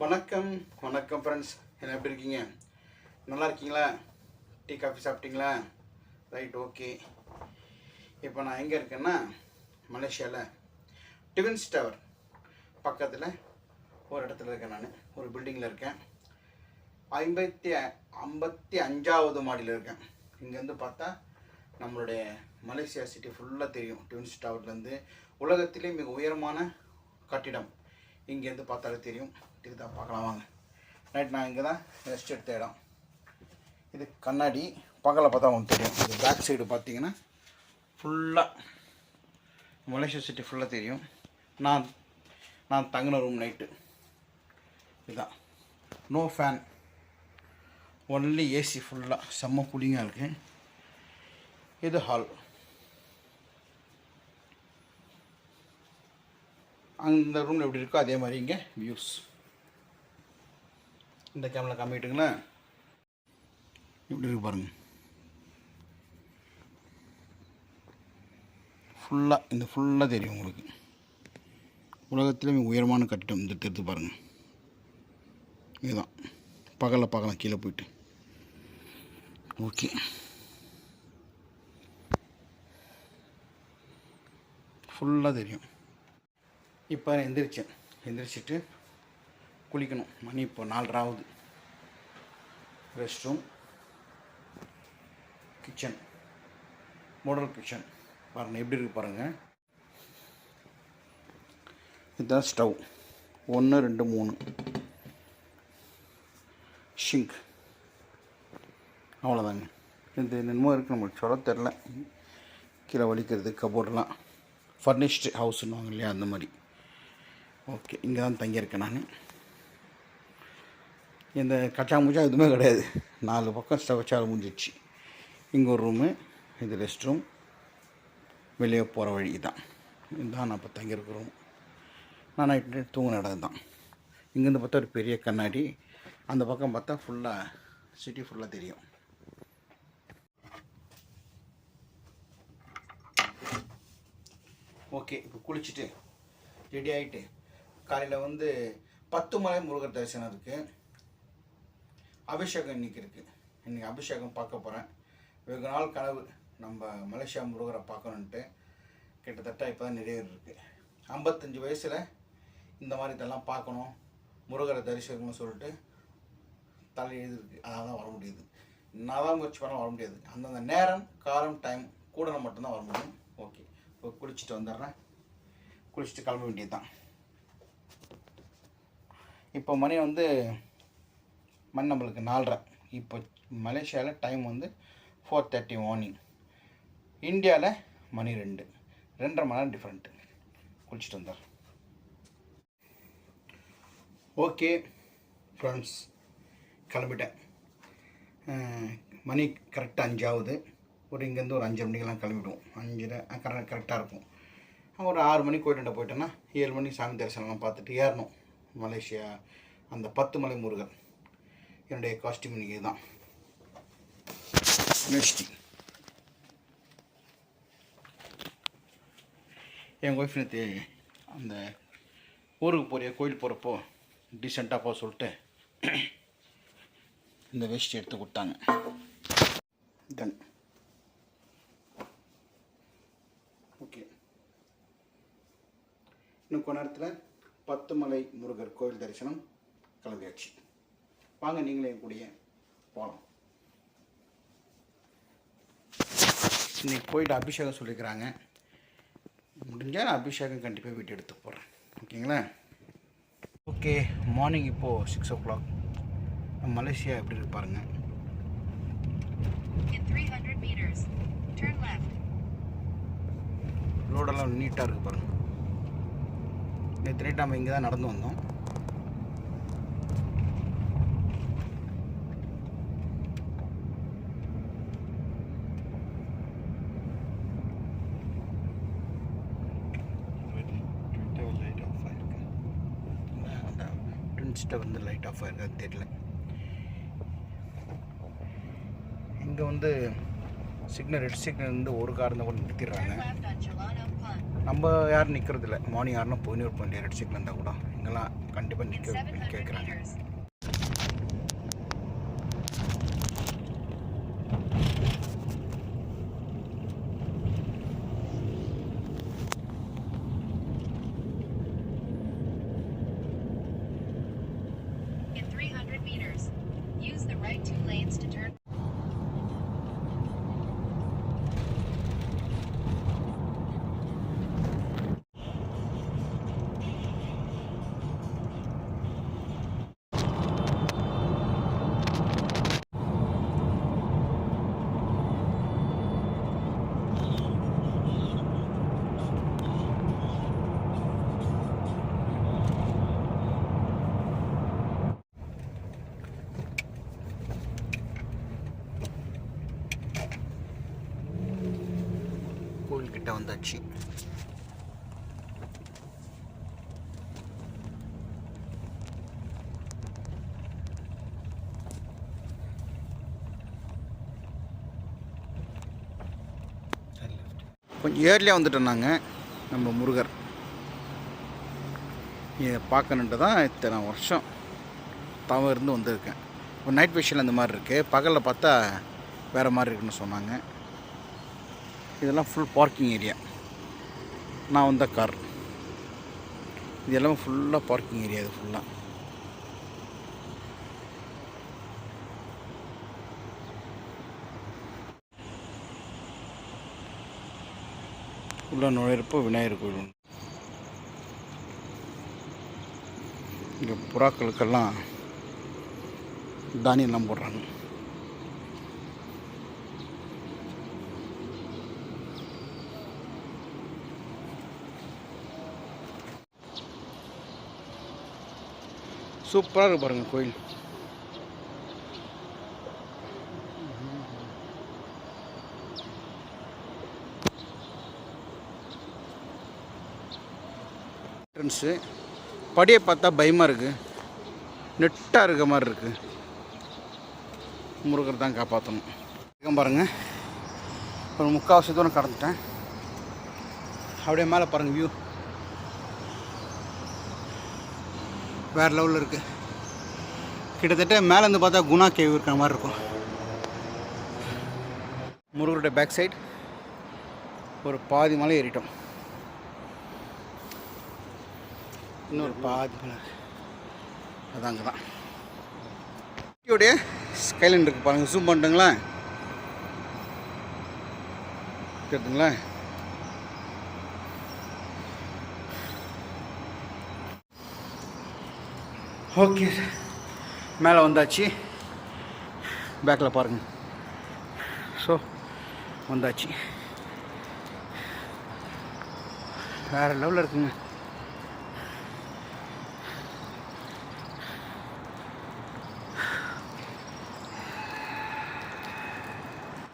வணக்கம் வணக்கம் ஃப்ரெண்ட்ஸ் என்ன எப்படி இருக்கீங்க? நல்லா இருக்கீங்களா? டீ காஃபி சாப்பிட்டீங்களா? Right okay. இப்போ நான் எங்கே இருக்கேன்னா மலேசியாவில் டிவின்ஸ் டவர் பக்கத்தில் ஒரு இடத்துல இருக்கேன் நான். ஒரு பில்டிங்கில் இருக்கேன். ஐம்பத்தி ஐம்பத்தி அஞ்சாவது மாடியில் இருக்கேன். இங்கேருந்து பார்த்தா நம்மளுடைய மலேசியா சிட்டி ஃபுல்லாக தெரியும். டிவின்ஸ் டவர்லேருந்து உலகத்திலே மிக உயரமான கட்டிடம் இங்கேருந்து பார்த்தாலே தெரியும். இதுதான் பார்க்கலாம் வாங்க. நைட் நான் இங்கே தான் ரெஸ்ட் எடுத்த இடம். இது கண்ணாடி. பகலை பார்த்தா உங்களுக்கு தெரியும். இது பேக் சைடு பார்த்தீங்கன்னா ஃபுல்லாக மலேசியா சிட்டி ஃபுல்லாக தெரியும். நான் நான் தங்கின ரூம் நைட்டு இதுதான் நோ ஃபேன் ஒன்லி ஏசி ஃபுல்லாக செம்ம கூலிங்காக இருக்குது இது ஹால் அந்த ரூமில் எப்படி இருக்கோ அதே மாதிரி இங்கே வியூஸ் இந்த கேமரா காமிக்கிட்டுங்களேன் இப்படி இருக்கு பாருங்க. ஃபுல்லாக இந்த ஃபுல்லாக தெரியும் உங்களுக்கு. உலகத்தில் மிக உயரமான கட்டிடம் இந்த எடுத்து பாருங்கள் இதுதான். பகலில் பார்க்கலாம் கீழே போயிட்டு. ஓகே ஃபுல்லாக தெரியும். இப்போ எந்திரிச்சேன். எந்திரிச்சிட்டு குளிக்கணும். மணி இப்போ நாலரை ஆகுது rest room kitchen. Model kitchen. பாருங்கள் எப்படி இருக்கு பாருங்கள் இதுதான் ஸ்டவ். ஒன்று ரெண்டு மூணு. ஷிங்க். அவ்வளோதாங்க இது என்னமோ இருக்குது நம்மளுக்கு சொல்ல தெரில. கீழே வலிக்கிறது கபோர்டெலாம். ஃபர்னிஷ்டு ஹவுஸ்னுவாங்க இல்லையா அந்த மாதிரி. ஓகே இங்கே தான் தங்கியிருக்கேன் நான். இந்த கச்சா முச்சா எதுவுமே கிடையாது. நாலு பக்கம் ஸ்டவச்சால் முடிஞ்சிச்சு இங்கே ஒரு ரூமு இது ரெஸ்ட் ரூம் வெளியே போகிற வழி தான் இதுதான் நான் இப்போ தங்கியிருக்கிறோம் நான் நைட்டு தூங்கின இடம் தான் இங்கேருந்து பார்த்தா ஒரு பெரிய கண்ணாடி. அந்த பக்கம் பார்த்தா ஃபுல்லாக சிட்டி ஃபுல்லாக தெரியும். ஓகே இப்போ குளிச்சுட்டு ரெடி ஆகிட்டு காலையில் வந்து பத்து மலை முருகர் தரிசனம் இருக்குது அபிஷேகம் இன்னைக்கு இருக்குது இன்றைக்கி அபிஷேகம் பார்க்க போகிறேன் வெகு நாள் கனவு. நம்ம மலேசியா முருகரை பார்க்கணுன்ட்டு கிட்டத்தட்ட இப்போ தான் நிறைவேறிருக்கு ஐம்பத்தஞ்சு வயசில் இந்த மாதிரி இதெல்லாம் பார்க்கணும். முருகரை தரிசனம்னு சொல்லிட்டு தலை எழுதிருக்கு அதனால் தான் வர முடியுது. நான் தான் முயற்சி பண்ணால் வர முடியாது. அந்தந்த நேரம் காலம் டைம் கூட மட்டும்தான் வர முடியும். ஓகே இப்போ குளிச்சுட்டு வந்துடுறேன். குளிச்சுட்டு கிளம்ப வேண்டியது தான் இப்போ மணி வந்து மணி நம்மளுக்கு நாலரை. இப்போ மலேசியாவில் டைம் வந்து ஃபோர் தேர்ட்டி மார்னிங் இந்தியாவில் மணி ரெண்டு. ரெண்டரை மணி நேரம் டிஃப்ரெண்ட்டு குளிச்சுட்டு வந்தார் ஓகே ஃப்ரெண்ட்ஸ் கிளம்பிட்டேன். மணி கரெக்டாக அஞ்சாவது. ஒரு இங்கேருந்து ஒரு அஞ்சரை மணிக்கெல்லாம் கிளம்பிடுவோம். அஞ்சரை கரெக்ட் கரெக்டாக இருக்கும். ஒரு ஆறு மணிக்கு கோயிட்டு போயிட்டேன்னா ஏழு மணி சாமி தரிசனம்லாம் பார்த்துட்டு ஏறணும். மலேசியா அந்த பத்து மலை முருகன். என்னுடைய காஸ்டியூம் இன்றைக்கி தான் நெக்ஸ்ட் என் ஒய்ஃப் நேற்று அந்த ஊருக்கு போகிற கோயில் போகிறப்போ டீசெண்டாக போக சொல்லிட்டு இந்த வேஷ்டி எடுத்து கொடுத்தாங்க. தென் ஓகே இன்னும் கொஞ்ச நேரத்தில் பத்துமலை முருகர் கோயில் தரிசனம் கிளம்பியாச்சு. வாங்க நீங்களே கூடயே போகலாம் இன்னைக்கு போயிட்டு அபிஷேகம் சொல்லிக்கிறாங்க. முடிஞ்சால் நான் அபிஷேகம் கண்டிப்பாக வீட்டு எடுத்து போகிறேன் ஓகேங்களா? ஓகே மார்னிங் இப்போது சிக்ஸ் ஓ கிளாக் மலேசியா எப்படி இருக்கு பாருங்க. In 300 meters, turn left. ரோடெல்லாம் நீட்டாக இருக்குது பாருங்க. நேற்று நைட் நம்ம இங்கே தான் நடந்து வந்தோம் அந்த ட்வின்ஸ்ட்டை வந்து லைட் ஆஃப் ஆயிருக்காது தெரியல. இங்கே வந்து சிக்னல் ரெட் சிக்னல் வந்து ஒரு கார் இருந்தால் கூட நிறுத்திடுறாங்க. நம்ம யாரும் நிற்கிறது இல்லை மார்னிங் யாருன்னா போயின்னு போய் ரெட் சிக்னல் இருந்தால் கூட இங்கெல்லாம் கண்டிப்பாக In நிற்க கேட்குறாங்க கோயில்கிட்ட கொஞ்சம் ஏர்லியாக வந்துட்டோம் நாங்கள் நம்ம முருகர். இதை பார்க்கணுன்ட்டு தான் இத்தனை வருஷம் தவம் இருந்து வந்திருக்கேன். இப்போ நைட் விஷயம் அந்த மாதிரி இருக்குது பகலில் பார்த்தா வேறு மாதிரி இருக்குன்னு சொன்னாங்க. இதெல்லாம் ஃபுல் பார்க்கிங் ஏரியா நான் வந்த கார். இது எல்லாமே ஃபுல்லாக பார்க்கிங் ஏரியா இது ஃபுல்லாக உள்ள நுழையிறப்போ விநாயகர் கோயில் உண்டு இங்கே புறாக்களுக்கெல்லாம் தானியம்லாம் போடுறாங்க. சூப்பராக இருக்கு பாருங்க கோயில் என்ட்ரன்ஸு படியை பார்த்தா பயமாக இருக்குது நெட்டாக இருக்க மாதிரி இருக்குது முருகர் தான் காப்பாற்றணும் பாருங்கள் ஒரு முக்கால்வாசி தூரம் கடந்துட்டேன். அப்படியே மேலே பாருங்கள் வியூ வேறு லெவலில் இருக்குது கிட்டத்தட்ட மேலேருந்து பார்த்தா குணா கேவ் இருக்கிற மாதிரி இருக்கும். முருகருடைய பேக் சைட் ஒரு பாதி மலை ஏறிட்டோம். இன்னொரு பாதி மலை. அது அங்கே தான். ஊட்டியோடைய ஸ்கைலைன் இருக்குது பாருங்கள் ஜூம் பண்ணிட்டுங்களா கேட்டுங்களா ஓகே மேலே வந்தாச்சு. பேக்கில் பாருங்கள் ஸோ வந்தாச்சு. வேறு லெவலில் இருக்குங்க.